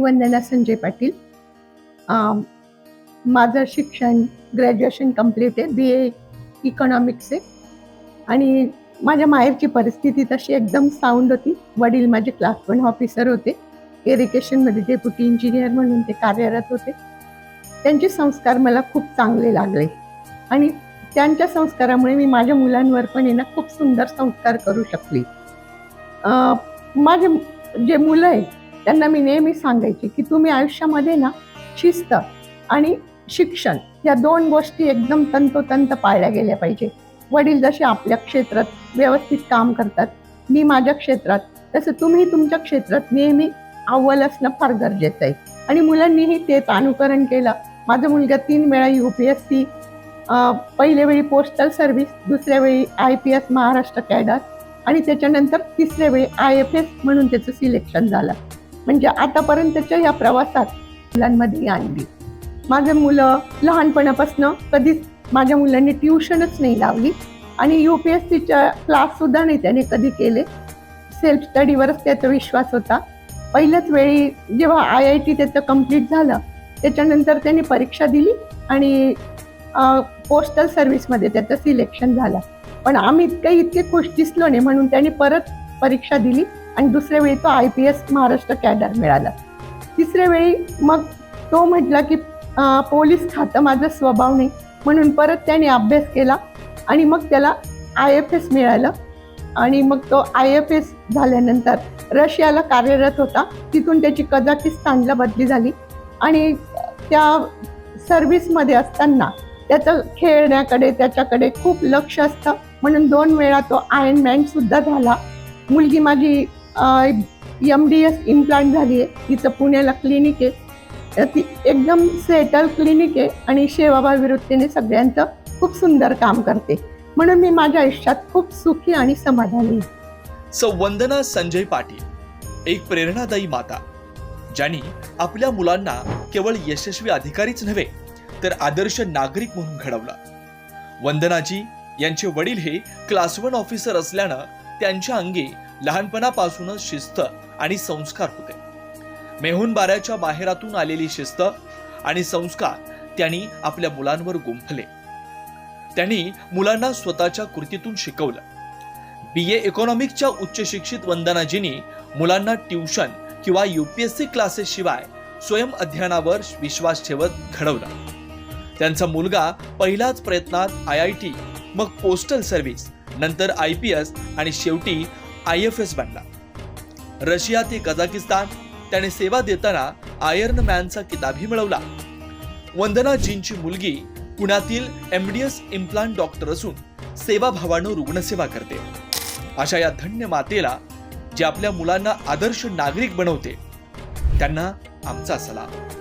वंदना संजय पाटील. माझं शिक्षण graduation complete आहे बी ए इकॉनॉमिक्स आहे. आणि माझ्या माहेरची परिस्थिती तशी एकदम साऊंड होती. वडील माझे क्लास वन ऑफिसर होते. इरिगेशनमध्ये डेप्युटी इंजिनियर म्हणून ते कार्यरत होते. त्यांचे संस्कार मला खूप चांगले लागले. आणि त्यांच्या संस्कारामुळे मी माझ्या मुलांवर पण आहे ना खूप सुंदर संस्कार करू शकली. माझे जे मुलं आहेत त्यांना मी नेहमी सांगायचे की तुम्ही आयुष्यामध्ये ना शिस्त आणि शिक्षण या दोन गोष्टी एकदम तंतोतंत पाळल्या गेल्या पाहिजे. वडील जसे आपल्या क्षेत्रात व्यवस्थित काम करतात मी माझ्या क्षेत्रात तसं तुम्ही तुमच्या क्षेत्रात नेहमी अव्वल असणं फार गरजेचं आहे. आणि मुलांनीही तेच अनुकरण केलं. माझा मुलगा तीन वेळा यू पी एस सी पहिल्या वेळी पोस्टल सर्व्हिस दुसऱ्या वेळी I P S Maharashtra cadre आणि त्याच्यानंतर तिसऱ्या वेळी आय एफ एस म्हणून त्याचं सिलेक्शन झालं. म्हणजे आतापर्यंतच्या या प्रवासात मुलांमध्ये आणली माझं मुलं लहानपणापासून कधीच माझ्या मुलांनी ट्युशनच नाही लावली आणि यू पी एस सीच्या क्लाससुद्धा नाही त्याने कधी केले. सेल्फ स्टडीवरच त्याचा विश्वास होता. पहिल्याच वेळी जेव्हा आय आय टी त्याचं कंप्लीट झालं त्याच्यानंतर त्याने परीक्षा दिली आणि पोस्टल सर्व्हिसमध्ये त्याचं सिलेक्शन झालं. पण आम्ही इतकं इतके खुश दिसलो नाही म्हणून त्याने परत परीक्षा दिली. आणि दुसऱ्या वेळी तो I P S Maharashtra cadre मिळाला. तिसऱ्या वेळी मग तो म्हटला की पोलीस खातं माझा स्वभाव नाही. म्हणून परत त्याने अभ्यास केला आणि मग त्याला आय एफ एस मिळालं. आणि मग तो आय एफ एस झाल्यानंतर रशियाला कार्यरत होता. तिथून त्याची कझाकिस्तानला बदली झाली. आणि त्या सर्व्हिसमध्ये असताना त्याचं खेळण्याकडे त्याच्याकडे खूप लक्ष असतं. म्हणून दोन वेळा तो आयर्न झाला. मुलगी माझी एम डी एस इम्प्लांट झाली आहे. तिचं पुण्याला क्लिनिक आहे. तर ती एकदम सेटल क्लिनिक आहे आणि सेवाभावी विरुद्धीने सगळ्यांचं खूप सुंदर काम करते. म्हणून मी माझ्या आयुष्यात खूप सुखी आणि समाधानी आहे. वंदना संजय पाटील एक प्रेरणादायी माता ज्यांनी आपल्या मुलांना केवळ यशस्वी अधिकारीच नव्हे तर आदर्श नागरिक म्हणून घडवलं. वंदनाजी यांचे वडील हे क्लास वन ऑफिसर असल्यानं त्यांच्या अंगी लहानपणापासूनच शिस्त आणि संस्कार होते. मेहून बाऱ्याच्या माहेरातून आलेली शिस्त आणि संस्कार त्यांनी आपल्या मुलांवर गुंफले. त्यांनी मुलांना स्वतःच्या कृतीतून शिकवलं. बी. ए. इकॉनॉमिकच्या उच्च शिक्षित वंदनाजींनी मुलांना ट्युशन किंवा युपीएससी क्लासेस शिवाय स्वयं अध्ययनावर विश्वास ठेवत घडवला. त्यांचा मुलगा पहिलाच प्रयत्नात आय आय टी मग पोस्टल सर्व्हिस नंतर आय पी एस आणि शेवटी आय एफ एस बनला. रशिया ते कझाकिस्तान त्याने सेवा देताना आयर्न मॅनचा किताबही मिळवला. वंदना जींची मुलगी पुण्यातील एमडीएस इम्प्लांट डॉक्टर असून सेवाभावानं रुग्णसेवा करते. अशा या धन्य मातेला जे आपल्या मुलांना आदर्श नागरिक बनवते त्यांना आमचा सलाम.